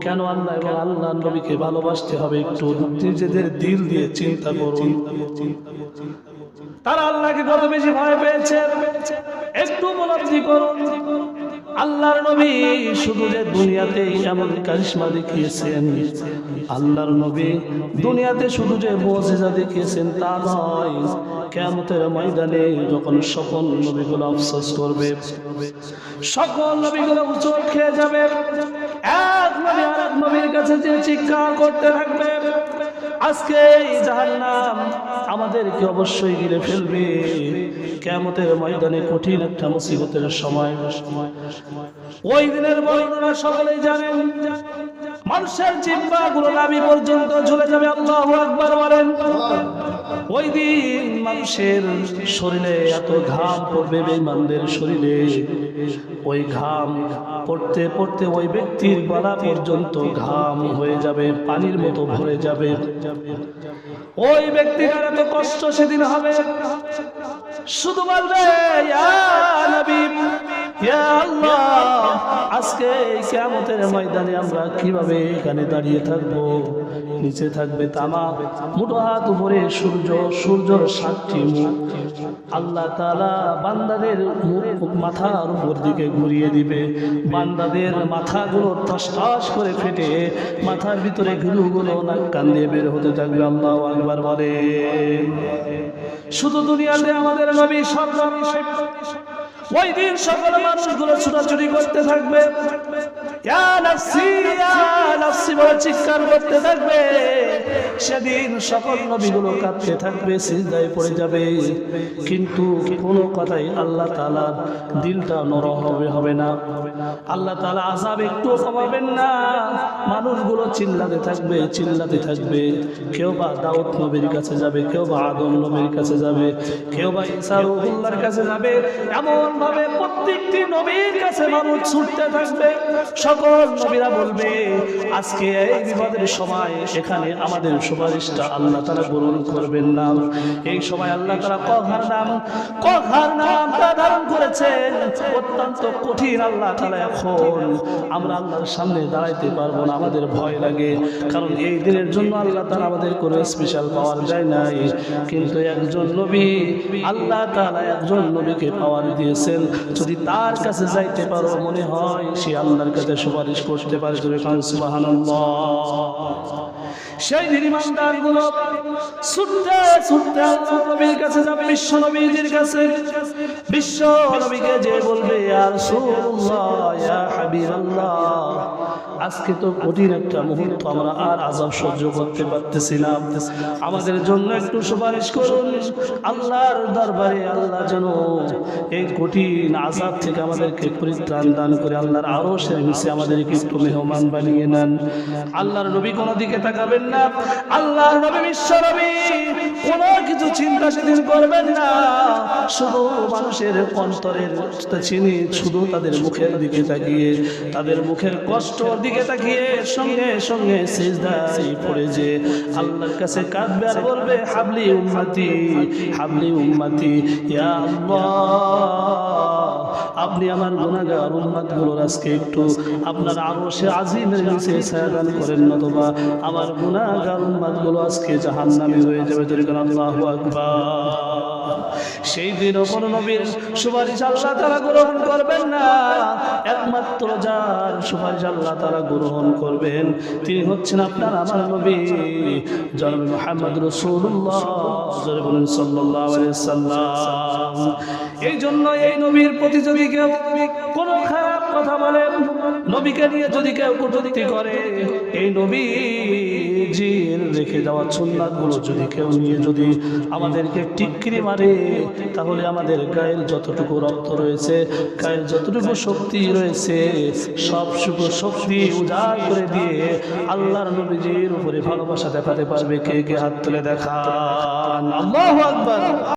কেন আল্লাহ এবং আল্লাহ নবীকে ভালোবাসতে হবে একটু নিজেদের দিল দিয়ে চিন্তা করুন। তারা আল্লাহকে কত বেশি ভয় পেয়েছে? একটু উপলব্ধি করুন। আল্লাহর নবী শুধু যে দুনিয়াতে এমন কারিশমা দেখিয়েছেন, আল্লাহর নবী দুনিয়াতে শুধু যে মজেজা দেখিয়েছেন তা নয় কেমতের ময়দানে যখন সকল নবীগুলো আফসোস করবে, সকল নবীগুলো উচট খেয়ে যাবে, এক নবী আর এক নবীর কাছে যে চিৎকার করতে থাকবে আজকে এই জাহান্নাম আমাদেরকে অবশ্যই গিরে ফেলবে। কেমতের ময়দানে কঠিন একটা মুসিবতের সময়। ওই দিনের বর্ণনা সকলেই জানেন। মানুষের জিব্বা গুলো নামি পর্যন্ত ঝুলে যাবে, আল্লাহ একবার বলেন। ওই দিন মানুষের শরীরে এত ঘাম পড়বে বেঈমানদের শরীরে। ওই ঘাম পড়তে পড়তে ওই ব্যক্তির গলা পর্যন্ত ঘাম হয়ে যাবে, পানির মতো ভরে যাবে। ওই ব্যক্তির এত কষ্ট সেদিন হবে। শুধু বলবে আজকে এই কিয়ামতের ময়দানে আমরা কীভাবে এখানে দাঁড়িয়ে থাকব? নিচে থাকবে তামা, মুঠো হাত উপরে সূর্য, সূর্যর সাতটি আল্লাহ তাআলা বান্দাদের মাথার উপর দিকে ঘুরিয়ে দিবে। বান্দাদের মাথাগুলো টস টস করে ফেটে মাথার ভিতরে ঘুরুগুলো নাক কান বের হতে থাকবে, আল্লাহ আকবার বলে। শুধু দুনিয়াতে আমাদের নবী সব নবী ওই দিন সকল মানুষগুলো ছোটাছুটি করতে থাকবে। চিৎকার করতে থাকবে। সেদিন সকল নবীগুলো কাঁদতে থাকবে, সিজদায় পড়ে যাবে। কিন্তু কোনো কথাই আল্লাহ তাআলার দিলটা নরম হবে হবে না। আল্লাহ তাআলা আযাব একটু কমাবেন না। মানুষগুলো চিল্লাতে থাকবে চিল্লাতে থাকবে। কেউ বা দাউদ নবীর কাছে যাবে, কেউ বা আদম নবীর কাছে যাবে, কেউ বা ঈসা রুহুল্লাহর কাছে যাবে। এমন ভাবে প্রত্যেকটি নবীর কাছে মানুষ ছুটতে থাকবে। সকল নবীরা বলবে, আজকে এই বিপদের সময় এখানে আমাদের সুপারিশটা আল্লাহ তারা গ্রহণ করবেন না। এই সময় আল্লাহ তারা কঘার নাম কঘার নাম ধারণ করেছেন। অত্যন্ত কঠিন আল্লাহ তারা এখন। আমরা আল্লাহর সামনে দাঁড়াইতে পারব না, আমাদের ভয় লাগে। কারণ এই দিনের জন্য আল্লাহ তারা আমাদের কোনো স্পেশাল পাওয়ার যায় নাই। কিন্তু একজন নবী, আল্লাহ তারা একজন নবীকে পাওয়ার দিয়েছেন। যদি তার কাছে যাইতে পারো মনে হয়, সে আল্লাহর কাছে সুপারিশ করতে পারে। খান সেই নির্মাণদারগুলো ছুটতে ছুটতে নবীর কাছে যাবে বিশ্ব নবীজির কাছে। বিশ্ব নবীকে যে বলবে আর আজকে তো কঠিন একটা মুহূর্ত, আমরা আর আজাব সহ্য করতে পারতেছি না আমাদের জন্য একটু সুপারিশ করুন, আল্লাহর দরবারে আল্লাহ যেন এই কঠিন আজাব থেকে আমাদেরকে পরিত্রাণ দান করে, আল্লাহর আরও সে নিচে আমাদেরকে একটু মেহমান বানিয়ে নেন। আল্লাহর নবী কোনো দিকে তাকাবেন না, আল্লাহর নবী বিশ্ব নবী কোনো কিছু চিন্তা সেদিন করবেন না। শুধু মানুষের অন্তরের চিনি, শুধু তাদের মুখের দিকে তাকিয়ে, তাদের মুখের কষ্টর দিকে তাকিয়ে, সঙ্গে সঙ্গে সিজদায় পড়ে যে আল্লাহর কাছে কাঁদবে আর বলবে, হাবলি উম্মতি হাবলি উম্মতি, ইয়া আল্লাহ। আপনি আমার গুণাগার উম্মাদগুলোর আজকে একটু আপনার আরও সে আজিমের নিচে ছায়াদান করেন নতবা। আমার গুণাগার উম্মাদগুলো আজকে জাহান নামে হয়ে যাবে যেরকম আল্লাহ আকবার। সেই দিন কোন নবীর সুপারিশ আল্লাহ তারা গ্রহণ করবেন না। একমাত্র যার সুপারিশ আল্লাহ তারা গ্রহণ করবেন, তিনি হচ্ছেন আপনার আমার নবী, জনব মোহাম্মদ রসুল্লাহ এই জন্য এই নবীর প্রতিযোগী যদি কেউ কোনো কথা বলে নবীকে নিয়ে যদি কেউ কটূক্তি করে, এই নবীজির রেখে যাওয়া সুন্নাতগুলো যদি কেউ নিয়ে যদি আমাদেরকে টিক্কিরি মারে, তাহলে আমাদের গায়ের যতটুকু রক্ত রয়েছে, গায়ের যতটুকু শক্তি রয়েছে, সব সুখ শক্তি উজাড় করে দিয়ে আল্লাহর নবীজির উপরে ভালোবাসা দেখাতে পারবে, কে কে হাত তুলে দেখান। আকবার।